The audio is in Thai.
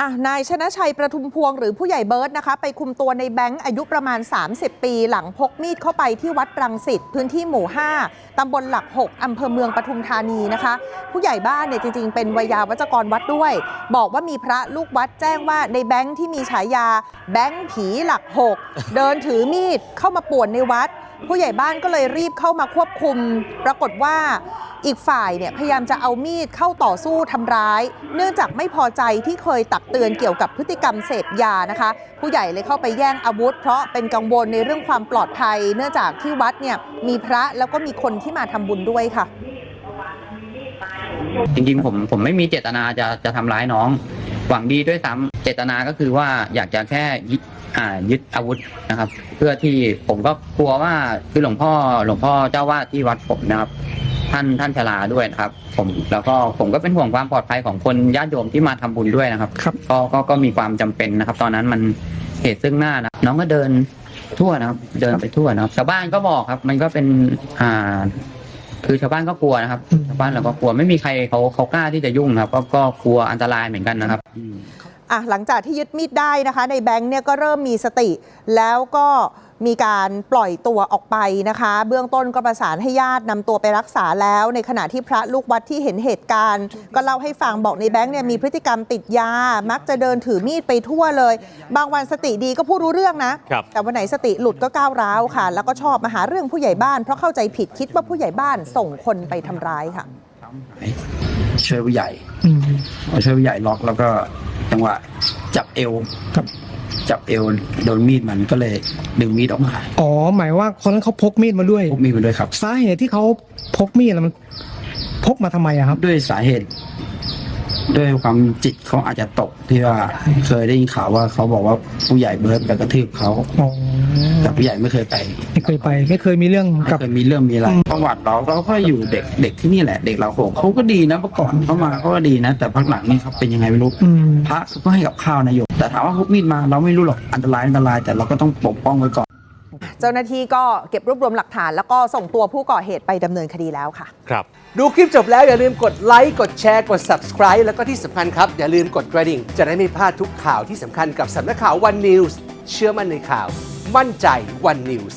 อะนายชนะชัยประทุมพวงหรือผู้ใหญ่เบิร์ตนะคะ ไปคุมตัวในแบงค์อายุประมาณ 30 ปี หลังพกมีดเข้าไปที่วัดรังสิตพื้นที่หมู่ 5 ตำบลหลัก 6 อำเภอเมืองปทุมธานีนะคะ ผู้ใหญ่บ้านเนี่ยจริง ๆ เป็นวิยาวัจกรวัดด้วย บอกว่ามีพระลูกวัดแจ้งว่าในแบงค์ที่มีฉายาแบงค์ผีหลัก 6 เดินถือมีดเข้ามาป่วนในวัด ผู้ใหญ่บ้านก็เลยรีบเข้ามาควบคุม ปรากฏว่าอีกฝ่ายเนี่ยพยายามจะเอามีดเข้าต่อสู้ทำร้าย เนื่องจากไม่พอใจที่เคยตักเตือนเกี่ยวกับพฤติกรรมเสพยานะคะ ผู้ใหญ่เลยเข้าไปแย่งอาวุธ เพราะเป็นกังวลในเรื่องความปลอดภัย เนื่องจากที่วัดเนี่ยมีพระแล้วก็มีคนที่มาทำบุญด้วยค่ะ จริงๆผมผมไม่มีเจตนาจะจะทำร้ายน้อง หวังดีด้วยซ้ำเจตนาก็คือว่าอยากจะแค่ อ่ายึดอาวุธนะครับ เพื่อที่ผมก็กลัวว่าคือหลวงพ่อหลวงพ่อเจ้าวาดที่วัดผมนะครับ ท่านท่านชราด้วยนะครับ ผมแล้วก็ผมก็เป็นห่วงความปลอดภัยของคนญาติโยมที่มาทำบุญด้วยนะครับครับก็ก็ก็มีความจำเป็นนะครับ ตอนนั้นมันเหตุซึ่งหน้านะน้องก็เดินทั่วนะครับ เดินไปทั่วนะครับชาวบ้านก็บอกครับ มันก็เป็นอ่าคือชาวบ้านก็กลัวนะครับอืมชาวบ้านเราก็กลัวไม่มีใครเขาเขากล้าที่จะยุ่งครับ ก็ก็กลัวอันตรายเหมือนกันนะครับ อะหลังจากที่ยึดมีดได้นะคะ ในแบงค์เนี่ยก็เริ่มมีสติ แล้วก็มีการปล่อยตัวออกไปนะคะ เบื้องต้นก็ประสานให้ญาตินำตัวไปรักษาแล้ว ในขณะที่พระลูกวัดที่เห็นเหตุการณ์ ก็เล่าให้ฟังบอกในแบงค์เนี่ยมีพฤติกรรมติดยา มักจะเดินถือมีดไปทั่วเลย บางวันสติดีก็พูดรู้เรื่องนะ ครับ แต่วันไหนสติหลุดก็ก้าวร้าวค่ะ แล้วก็ชอบมาหาเรื่องผู้ใหญ่บ้าน เพราะเข้าใจผิดคิดว่าผู้ใหญ่บ้านส่งคนไปทำร้ายค่ะ ช่วยผู้ใหญ่อืมมาช่วยผู้ใหญ่ล็อกแล้วก็ จังหวะจับเอวครับ จับเอวโดนมีดมันก็เลยดึงมีดออกมาอ๋อ หมายว่าคนนั้นเขาพกมีดมาด้วย พกมีดมาด้วยครับ สาเหตุที่เขาพกมีดแล้วมันพกมาทำไมอะครับ ด้วยสาเหตุ ด้วยความจิตเขาอาจจะตกที่ว่าเคยได้ยินข่าวว่าเขาบอกว่าผู้ใหญ่เบิร์ดไปกระทืบเขาอ๋อแต่ผู้ใหญ่ไม่เคยไปไม่เคยไป ไม่เคยมีเรื่องไม่กับ เคยมีเรื่องมีอะไร ประวัติเราเราก็อยู่เด็กเด็กที่นี่แหละเด็กเราโหเขาก็ดีนะเมื่อก่อนเขามาเขาก็ดีนะ แต่พักหลังนี่เขาเป็นยังไงไม่รู้อืมพระเขาก็ให้กับข้าวนะโยมแต่ถามว่าพกมีดมาเราไม่รู้หรอกอันตรายอันตรายแต่เราก็ต้องปกป้องไว้ก่อน เจ้าหน้าที่ก็เก็บรวบรวมหลักฐาน แล้วก็ส่งตัวผู้ก่อเหตุไปดำเนินคดีแล้วค่ะ ครับ ดูคลิปจบแล้วอย่าลืมกดไลค์กดแชร์กด subscribe แล้วก็ที่สำคัญครับ อย่าลืมกดกระดิ่ง จะได้ไม่พลาดทุกข่าวที่สำคัญกับสำนักข่าว One News เชื่อมั่นในข่าว มั่นใจ One News